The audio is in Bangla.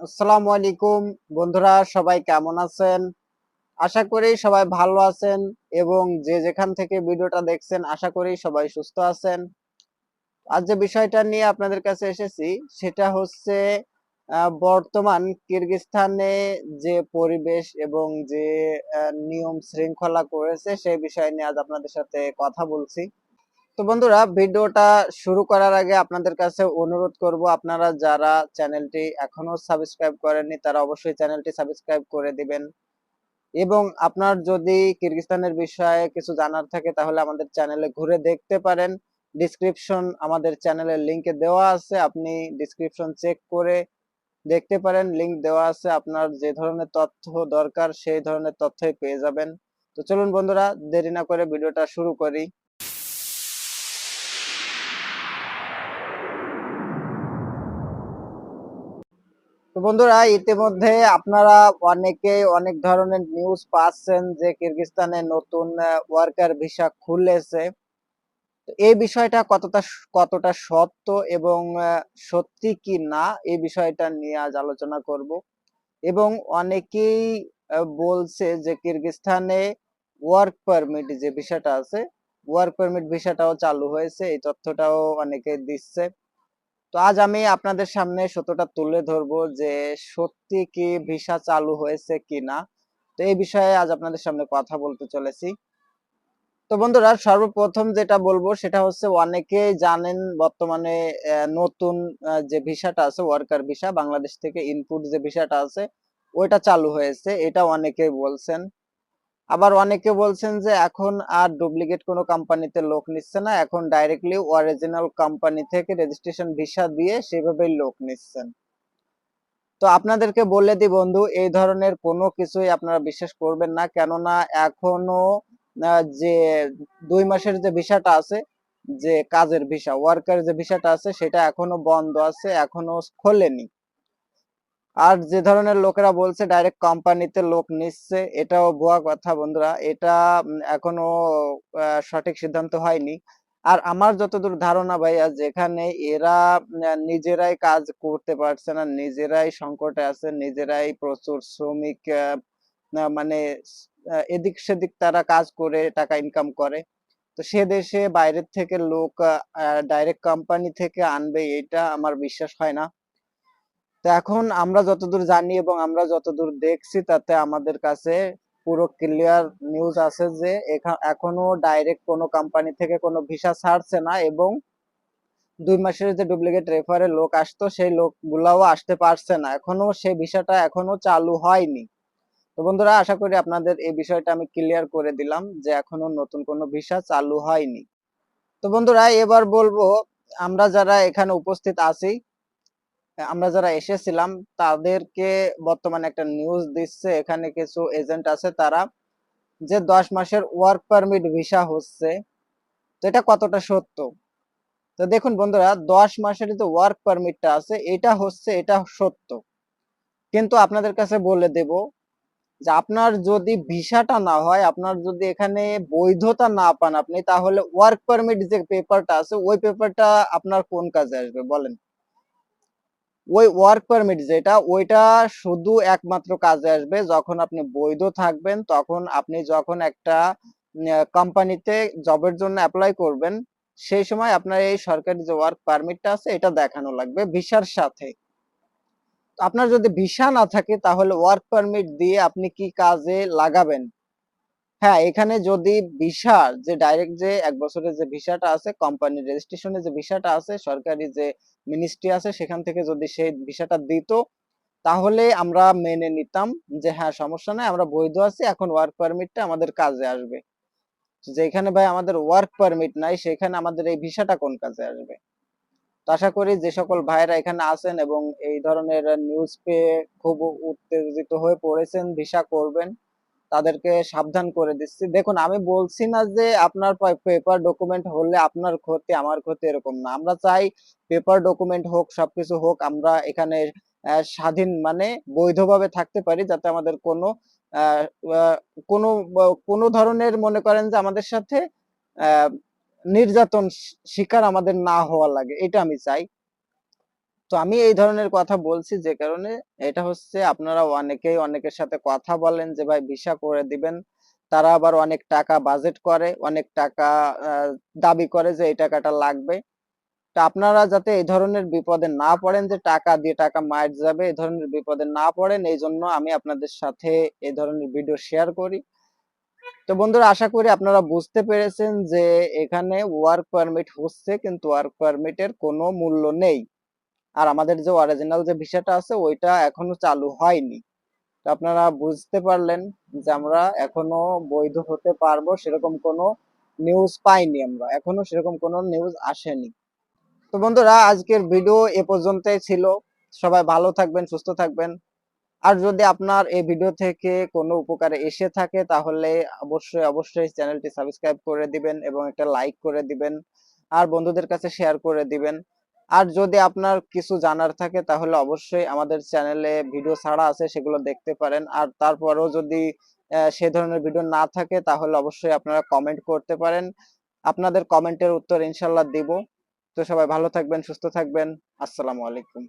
আসসালামু আলাইকুম। বন্ধুরা, সবাই কেমন আছেন? আশা করি সবাই ভালো আছেন এবং যে যেখান থেকে ভিডিওটা দেখছেন, আশা করি সবাই সুস্থ আছেন। আজ যে বিষয়টা নিয়ে আপনাদের কাছে এসেছি, সেটা হচ্ছে বর্তমান কিরগিস্তানে যে পরিবেশ এবং যে নিয়ম শৃঙ্খলা করেছে, সেই বিষয় নিয়ে আজ আপনাদের সাথে কথা বলছি। তো বন্ধুরা, ভিডিওটা শুরু করার আগে আপনাদের কাছে অনুরোধ করব, আপনারা যারা চ্যানেলটি এখনও সাবস্ক্রাইব করেননি, তারা অবশ্যই চ্যানেলটি সাবস্ক্রাইব করে দিবেন। এবং আপনার যদি কিরগিস্তানের বিষয়ে কিছু জানার থাকে, তাহলে আমাদের চ্যানেলে ঘুরে দেখতে পারেন। ডিসক্রিপশন আমাদের চ্যানেলের লিংকে দেওয়া আছে, আপনি ডিসক্রিপশন চেক করে দেখতে পারেন। লিংক দেওয়া আছে, আপনার যে ধরনের তথ্য দরকার, সেই ধরনের তথ্যই পেয়ে যাবেন। তো চলুন বন্ধুরা, দেরি না করে ভিডিওটা শুরু করি। তো বন্ধুরা, ইতিমধ্যে আপনারা অনেকেই অনেক ধরনের নিউজ পাচ্ছেন যে কিরগিস্তানে নতুন ওয়ার্কার ভিসা খুলেছে। তো এই বিষয়টা কতটা কতটা সত্য এবং সত্যি কি না, এই বিষয়টা নিয়ে আজ আলোচনা করব। এবং অনেকেই বলছে যে কিরগিস্তানে ওয়ার্ক পারমিট যে ভিসাটা আছে ওয়ার্ক পারমিট ভিসাটাও চালু হয়েছে, এই তথ্যটাও অনেকে দিচ্ছে। তো আজ আমি আপনাদের সামনে সত্যটা তুলে ধরবো যে সত্যি কি ভিসা চালু হয়েছে কিনা। তো এই বিষয়ে আজ আপনাদের সামনে কথা বলতে চলেছি। তো বন্ধুরা, সর্বপ্রথম যেটা বলব সেটা হচ্ছে অনেকেই জানেন বর্তমানে নতুন যে ভিসাটা আছে, ওয়ার্কার ভিসা, বাংলাদেশ থেকে ইনপুট যে ভিসাটা আছে, ওইটা চালু হয়েছে। এটা অনেকেই বলছেন। আবার অনেকে বলছেন যে এখন আর ডুপ্লিকেট কোনো কোম্পানিতে লোক নিচ্ছে না, এখন ডাইরেক্টলি অরিজিনাল কোম্পানি থেকে রেজিস্ট্রেশন ভিসা দিয়ে সেভাবেই লোক নিচ্ছেন। তো আপনাদেরকে বলে দিই বন্ধু, এই ধরনের কোনো কিছুই আপনারা বিশ্বাস করবেন না, কেননা এখনও যে দুই মাসের যে ভিসাটা আছে, যে কাজের ভিসা ওয়ার্কার যে ভিসাটা আছে, সেটা এখনও বন্ধ আছে, এখনও খোলেনি। আর যে ধরনের লোকেরা বলছে ডাইরেক্ট কোম্পানিতে লোক নিচ্ছে, এটাও ভুয়া কথা বন্ধুরা। এটা এখনও সঠিক সিদ্ধান্ত হয়নি। আর আমার যতদূর ধারণা ভাইয়া, যেখানে এরা নিজেরাই কাজ করতে পারছে না, নিজেরাই সংকটে আছে, নিজেরাই প্রচুর শ্রমিক মানে এদিক সেদিক তারা কাজ করে, টাকা ইনকাম করে। তো সে দেশে বাইরের থেকে লোক ডাইরেক্ট কোম্পানি থেকে আনবে, এটা আমার বিশ্বাস হয় না। তো এখন আমরা যতদূর জানি এবং আমরা যতদূর দেখছি, তাতে আমাদের কাছে পুরো ক্লিয়ার নিউজ আছে যে এখা- এখনও ডাইরেক্ট কোনো কোম্পানি থেকে কোনো ভিসা ছাড়ছে না এবং দুই মাসের যে ডুপ্লিকেট রেফারে লোক আসতো, সেই লোকগুলাও আসতে পারছে না। এখনও সেই ভিসাটা এখনও চালু হয়নি। তো বন্ধুরা, আশা করি আপনাদের এই বিষয়টা আমি ক্লিয়ার করে দিলাম যে এখনও নতুন কোনো ভিসা চালু হয়নি। তো বন্ধুরা, এবার বলব, আমরা যারা এখানে উপস্থিত আছি আমরা যারা এসেছিলাম, তাদেরকে বর্তমানে একটা নিউজ দিচ্ছে, এখানে কিছু এজেন্ট আছে তারা যে দশ মাসের ওয়ার্ক পারমিট ভিসা হচ্ছে। তো এটা কতটা সত্য? তো দেখুন বন্ধুরা, দশ মাসের যে ওয়ার্ক পারমিটটা আছে, এটা হচ্ছে, এটা সত্য। কিন্তু আপনাদের কাছে বলে দেব যে আপনার যদি ভিসাটা না হয়, আপনার যদি এখানে বৈধতা না পান আপনি, তাহলে ওয়ার্ক পারমিট যে পেপারটা আছে, ওই পেপারটা আপনার কোন কাজে আসবে বলেন? ওই ওয়ার্ক পারমিট যেটা, ওইটা শুধু একমাত্র কাজে আসবে যখন আপনি বৈধ থাকবেন, তখন আপনি যখন একটা কোম্পানিতে জবের জন্য অ্যাপ্লাই করবেন, সেই সময় আপনার এই সরকারি যে ওয়ার্ক পারমিটটা আছে, এটা দেখানো লাগবে ভিসার সাথে। আপনার যদি ভিসা না থাকে, তাহলে ওয়ার্ক পারমিট দিয়ে আপনি কি কাজে লাগাবেন? হ্যাঁ এখানে যদি ভিসা যে ডাইরেক্ট যে এক বছরের যে ভিসাটা আছে কোম্পানির রেজিস্ট্রেশনের যে ভিসাটা আছে, সরকারি যে মিনিস্ট্রি আছে, সেখান থেকে যদি সেই ভিসাটা দিত, তাহলে আমরা মেনে নিতাম যে হ্যাঁ সমস্যা নাই, আমরা বৈধ আছি, এখন ওয়ার্ক পারমিটটা আমাদের কাজে আসবে। যেখানে ভাই আমাদের ওয়ার্ক পারমিট নাই, সেখানে আমাদের এই ভিসাটা কোন কাজে আসবে? তো আশা করি যে সকল ভাইরা এখানে আছেন এবং এই ধরনের নিউজ পেয়ে খুব উত্তেজিত হয়ে পড়েছেন, ভিসা করবেন। তাদেরকে সাবধান করে দিচ্ছি। দেখুন, আমি বলছি না যে আপনার পেপার ডকুমেন্ট হলে আপনার ক্ষতি, আমার ক্ষতি এরকম না। আমরা চাই পেপার ডকুমেন্ট হোক, সবকিছু হোক, আমরা এখানে স্বাধীন মানে বৈধভাবে থাকতে পারি যাতে আমাদের কোনো কোনো কোনো ধরনের মনে করেন যে আমাদের সাথে নির্যাতন শিকার আমাদের না হওয়া লাগে। এটা আমি চাই। তো আমি এই ধরনের কথা বলছি যে কারণে এটা হচ্ছে আপনারা অনেকেই অনেকের সাথে কথা বলেন যে, ভাই, ভিসা করে দিবেন। তারা আবার অনেক টাকা বাজেট করে, অনেক টাকা দাবি করে যে, এই টাকাটা লাগবে। তা আপনারা যাতে এই ধরনের বিপদে না পড়েন যে, টাকা দিয়ে টাকা মার যাবে, এই ধরনের বিপদে না পড়েন, এই জন্য আমি আপনাদের সাথে এই ধরনের ভিডিও শেয়ার করি। তো বন্ধুরা, আশা করি আপনারা বুঝতে পেরেছেন যে, এখানে ওয়ার্ক পারমিট হচ্ছে, কিন্তু ওয়ার্ক পারমিটের কোনো মূল্য নেই। আর আমাদের যে অরিজিনাল যে ভিসাটা আছে, ওইটা এখনও চালু হয়নি। তো আপনারা বুঝতে পারলেন যে আমরা এখনও বৈধ হতে পারব সেরকম কোনো নিউজ পাইনি আমরা। এখনও সেরকম কোনো নিউজ আসেনি। তো বন্ধুরা, আজকের ভিডিও এ পর্যন্তই ছিল। সবাই ভালো থাকবেন, সুস্থ থাকবেন। আর যদি আপনার এই ভিডিও থেকে কোনো উপকারে এসে থাকে, তাহলে অবশ্যই অবশ্যই চ্যানেলটি সাবস্ক্রাইব করে দিবেন এবং একটা লাইক করে দিবেন। আর বন্ধুদের কাছে শেয়ার করে দিবেন। আর যদি আপনার কিছু জানার থাকে, তাহলে অবশ্যই আমাদের চ্যানেলে ভিডিও ছাড়া আছে, সেগুলো দেখতে পারেন। আর তারপরেও যদি সে ধরনের ভিডিও না থাকে, তাহলে অবশ্যই আপনারা কমেন্ট করতে পারেন। আপনাদের কমেন্টের উত্তর ইনশাল্লাহ দিব। তো সবাই ভালো থাকবেন, সুস্থ থাকবেন। আসসালামু আলাইকুম।